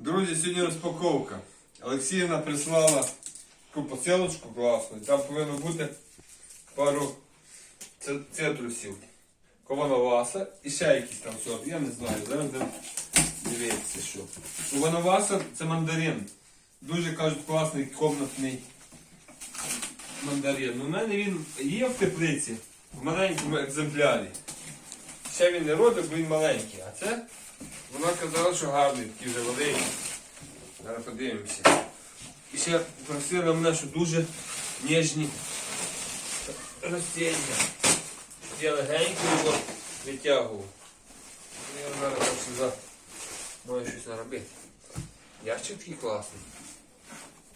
Друзі, сьогодні розпаковка. Олексіївна прислала таку посилочку класну. Там повинно бути пару цитрусів. Ковановаса і ще якийсь там сорт. Я не знаю. Зараз будемо дивитися, що. Ковановаса це мандарин. Дуже кажуть класний комнатний мандарин. Ну, У мене він є в теплиці в маленькому екземплярі. Ще він не родив, бо він маленький. А це вона казала, що гарний, такий вже великий. Зараз подивимося. І ще просила мене, що дуже ніжні ростіння. Я легенько його витягував. Я зараз сюди маю щось наробити. Ящик такий класний.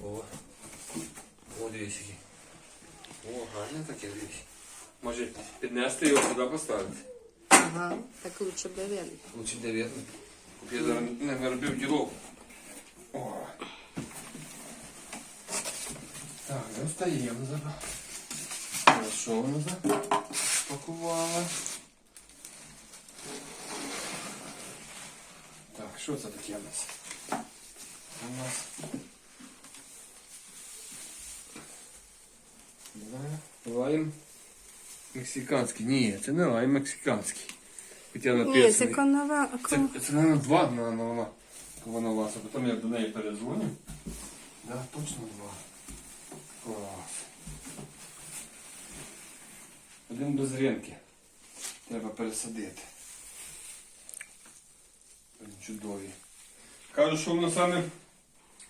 О. О, який. О, гарне таке дивись. Може піднести його сюди поставити. Ага, так лучше б він. Лучше доверно. Я зараз не наробив ділов. О. Так, достаємо зараз. Що вона запакувала? Так, що це таке у нас? У нас. Да, Лайм мексиканський. Ні, це не лайм мексиканський. Хоча Ні, написано. це конова. Це, це наверное, два на вона. Вона у а потім я до неї перезвоню. Да, точно два. Клас. Один без ринки. Треба пересадити. Чудові. Кажу, що воно саме,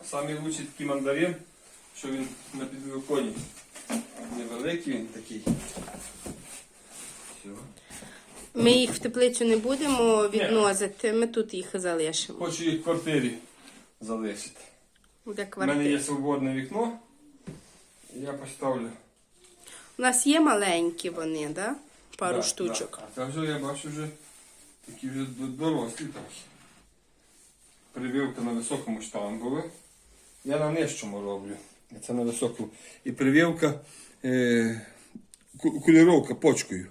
саме лучший такий мандарин, що він на підвиконі. Невеликий він такий. Ми їх в теплицю не будемо відносити, ми тут їх залишимо. Хочу їх в квартирі залишити. Буде У мене є свободне вікно. Я поставлю. У нас є маленькі вони, да? Пару Да, штучок. Да. А це вже я бачу вже такі вже дорослі трохи. Прививка на високому штангове. Я на нижчому роблю. Це на високу. І прививка е, ку- куліровка почкою.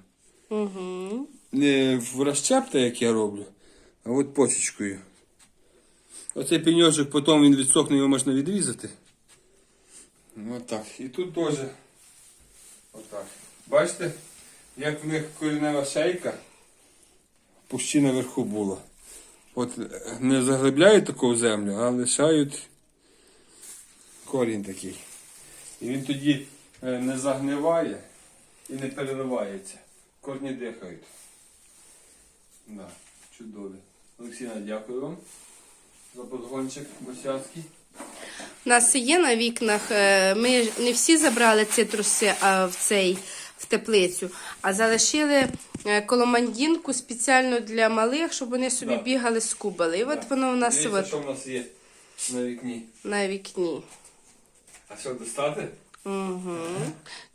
Угу. Не в розчепта, як я роблю, а от почечкою. Оцей пеньочок потім він відсохне, його можна відрізати. Ну, Отак. І тут теж. Отак. Бачите, як в них коренева шейка пущі наверху була. От е, не заглибляють таку землю, а лишають корінь такий. І він тоді е, не загниває і не переливається. Корні дихають. Да, чудові. Олексійна, дякую вам за подгончик босяцький. У нас є на вікнах. е, Ми не всі забрали цитруси а в цей в теплицю, а залишили е, коломандінку спеціально для малих, щоб вони собі Да. бігали, скубали. І от воно у нас Дивіться, от що в нас є на вікні. на вікні. А що достати? Угу.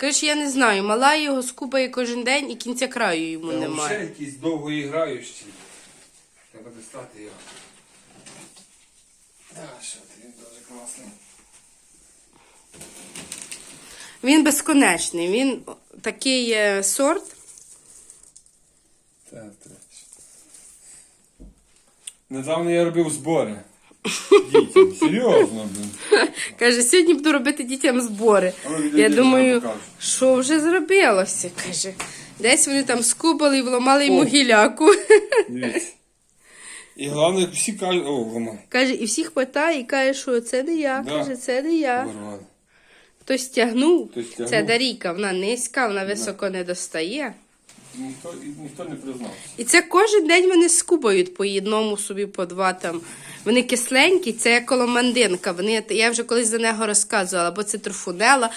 Коротше, я не знаю, мала його скубає кожен день і кінця краю йому Та немає. Ще якийсь довго іграючий. Треба достати його. А, що ти, він дуже класний. Він безконечний, він такий е, сорт. Так, так. Недавно я робив збори. Дітям. Серйозно, блін. Каже, сьогодні буду робити дітям збори. А відійди, Я думаю, що вже зробилося. Каже, десь вони там скубали і вломали йому О. гіляку. Дивіться. І головне, всі кажуть, о, воно. Каже, і всіх питає, і каже, що це не я. Да. Каже, це не я. Хтось тягнув. Хтось тягнув. Це Дарійка, вона низька, вона високо не достає. Ніхто, ніхто не признався. І це кожен день вони скубають по одному собі, по два там. Вони кисленькі, це як коломандинка. Вони, я вже колись за нього розказувала, бо це трофунела.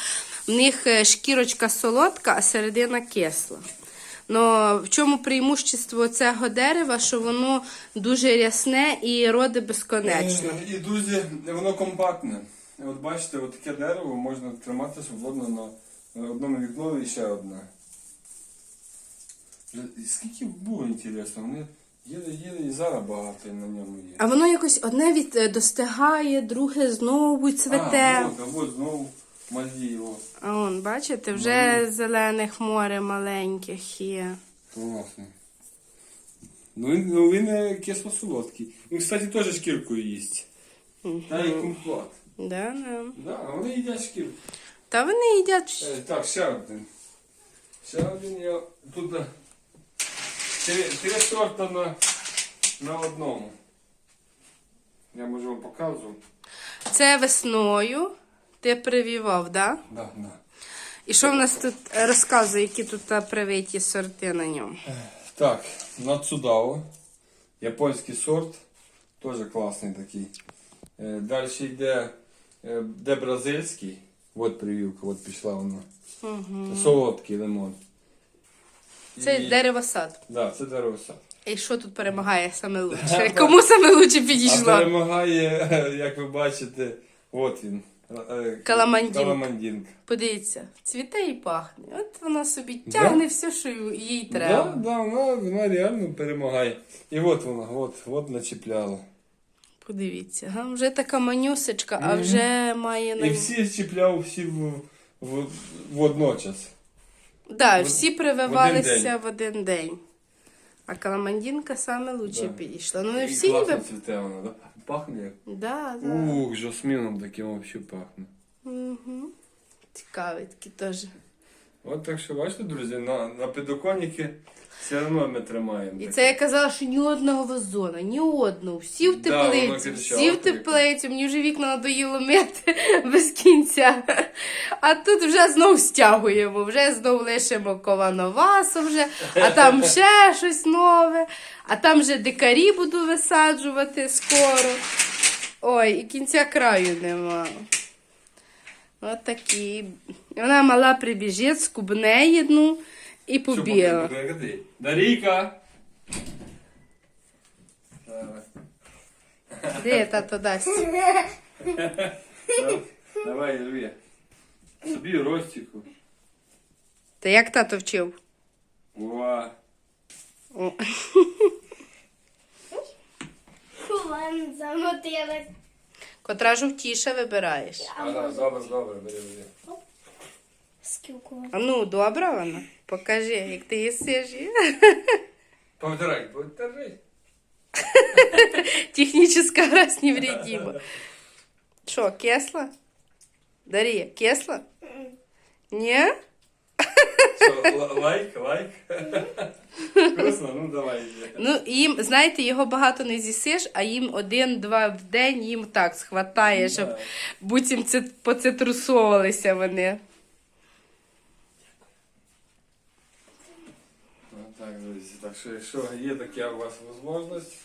В них е, шкірочка солодка, а середина кисла. Но в чому преимущество цього дерева, що воно дуже рясне і роди безконечно. Е, І друзі, воно компактне. От бачите, от таке дерево можна тримати свободно на, одному вікнові і ще одне. Скільки було інтересно, вони їли-їли і зараз багато на ньому є. А воно якось одне від е, достигає, друге знову цвете. А, от, а от знову малі. А он, бачите, вже зелених море маленьких є. Класний. Ну він, ну, він кисло-солодкий. Він, кстати, теж шкіркою їсть. Та й компот. Да, да. Да, а вони їдять шкірку. Та вони їдять. Е, Так, ще один. Ще один я тут е, три, три сорта на, на одному. Я можу вам показувати. Це весною ти привівав, да? Да, да. І що в нас тут е, розказує, які тут е, привиті сорти на ньому? Так, Нацудао. Японський сорт. Теж класний такий. Е, Далі йде е, де бразильський. От прививка, от пішла вона. Угу. Солодкий лимон. Це І- деревосад. Да, це деревосад. І що тут перемагає саме лучше? Кому саме лучше А підійшло? перемагає, як ви бачите, от він. е, Каламандінка. Каламандінка. Подивіться, цвіте і пахне. От вона собі тягне все, що їй треба. Да, да, вона, вона реально перемагає. І от вона, от, от начіпляла. Подивіться, га? вже така манюсечка, а вже має на І всі чіпляв всі в, в, водночас. Да, в- всі прививалися в один день. А каламандінка саме лучше Да. підійшла. Ну не І всі класно ніби. цвіте вона, да? Пахне як. Да, да. Ух, жасміном таким взагалі пахне. Угу. Цікаві такі теж. От так що бачите, друзі, на, на підоконники все одно ми тримаємо. І це я казала, що ні одного вазона, ні одного. Всі в Да, воно теплицю, кричало всі в тільки. теплицю. Мені вже вікна надоїло мити без кінця. А тут вже знов стягуємо, вже знов лишимо колоновасу вже, а там ще щось нове, а там вже дикарі буду висаджувати скоро. Ой, і кінця краю нема. От такі. Вона мала прибіжить, скубне одну і побігла. Дарійка! Давай. Де тато дасть? Давай, рви. Собі ростику. Та як тато вчив? Уа. О. Ладно, замотилась. Котра жовтіша вибираєш. Ага, добре, добре, бери, бери. А ну, добра вона? Покажи, як ти їсиш. Повторяй, повторяй. Технічна грязь невредима. Що, кисла? Дар'я, кисла? Ні? Що, лайк, лайк. Вкусно, ну давай. Ну, їм, знаєте, його багато не з'їсиш, а їм один-два в день їм так схватає, щоб буцім це поцитрусовувалися вони. Ну, так, друзі, так що якщо є така у вас можливість,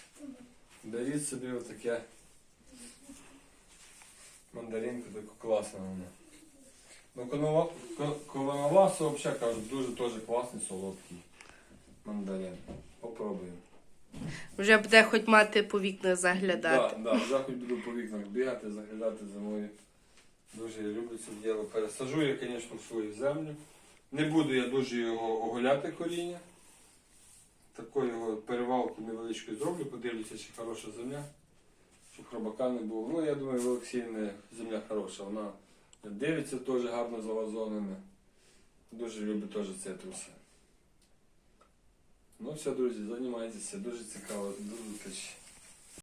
беріть собі отаке мандаринку, таку класну вона. Ну, колоновасу, взагалі кажуть, дуже теж класний, солодкий мандарин. Попробуємо. Вже буде хоч мати по вікнах заглядати. Так, да, вже хоч буду по вікнах бігати, заглядати зимою. Дуже я люблю це діло. Пересажу я, звісно, в свою землю. Не буду я дуже його оголяти коріння. Таку його перевалку зроблю, подивлюся, чи хороша земля, щоб хробака не було. Ну, я думаю, в Олексіївни земля хороша. Вона дивиться теж гарно за вазонами. Дуже любить теж цитруси. Ну все, друзі, займайтеся, дуже цікаво, дуже.